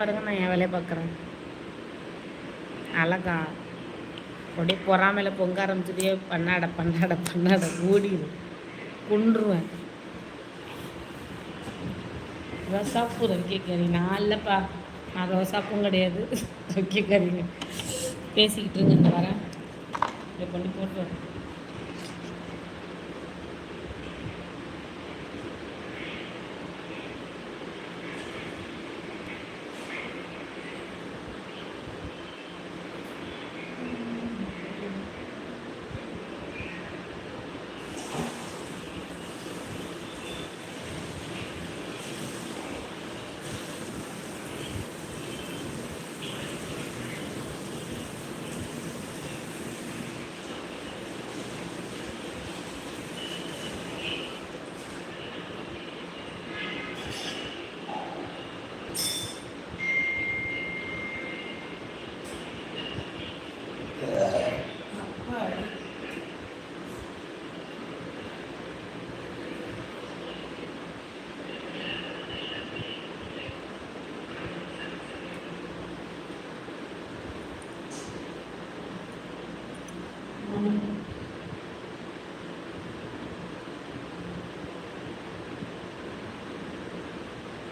பாருங்க நான் என் வேலையை பார்க்குறேன். அழகா. அப்படியே பொறாமையில் பொங்க ஆரம்பிச்சதே பண்ணாட பண்ணாட பண்ணாட ஓடிடு கொண்டுருவேன் ரோசாப்பூ ரவிக்க நான் இல்லைப்பா. நான் ரோசாப்பும் கிடையாது. ரவிக்க பேசிக்கிட்டு இருங்க இந்த வரேன் இதை பண்ணி போட்டு வரேன்.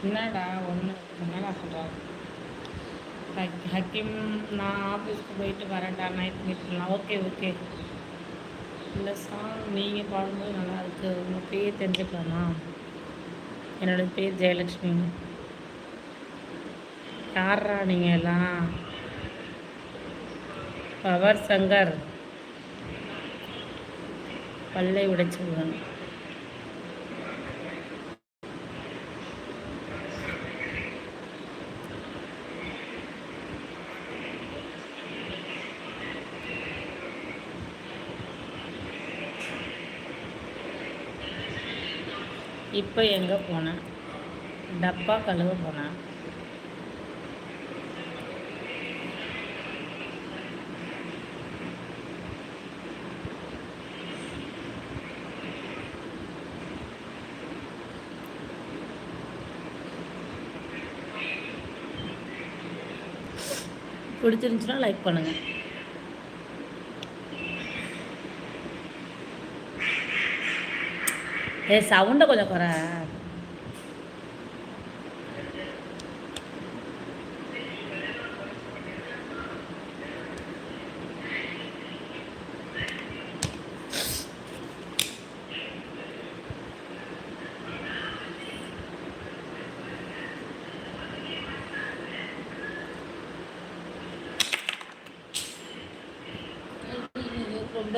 என்னடா ஒன்று என்னடா சொல்கிறாரு ஹக் ஹக்கீம் நான் ஆஃபீஸ்க்கு போயிட்டு வரேன்டா நைட் மீட்லாம் ஓகே ஓகே இந்த சாங் நீங்கள் பாடும்போது நல்லா இருக்கு. உங்கள் பேர் தெரிஞ்சுக்கலாமா? என்னோட பேர் ஜெயலக்ஷ்மி யாரா நீங்கள் எல்லாம்? பவர் சங்கர். பல்லை உடைச்சுடுவேன் இப்போ எங்கே போனேன் டப்பா கழுவ போனேன் பிடிச்சிருந்துச்சுன்னா லைக் பண்ணுங்கள் ஏ சவுண்டை கொஞ்சம் குறை.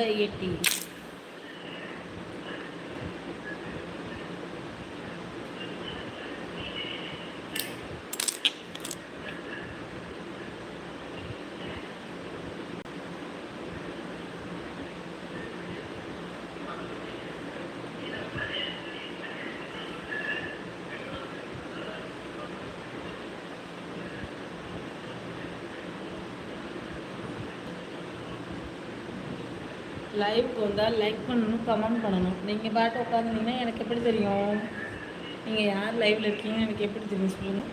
ரொம்ப எட்டி லைவ்க்கு வந்தால் லைக் பண்ணணும் கமெண்ட் பண்ணணும். நீங்கள் பாட்டு உட்காந்துருந்தீங்கன்னா எனக்கு எப்படி தெரியும்? நீங்கள் யார் லைவில் இருக்கீங்கன்னு எனக்கு எப்படி தெரியும் சொல்லுங்கள்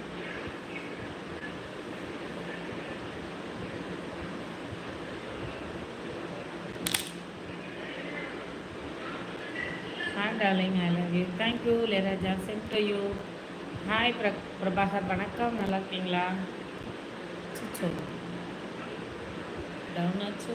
darling I love you thank you லேராஜா send to you hi பிர பிரபாகர் வணக்கம். நல்லா இருக்கீங்களா? டவுன் ஆச்சு.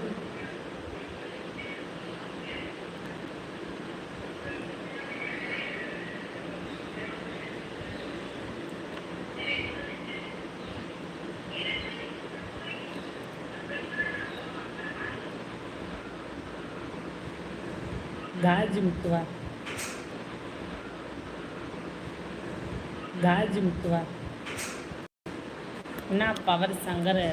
காஜி முத்துவா காஜி முத்துவா என்ன பவர் சங்கர்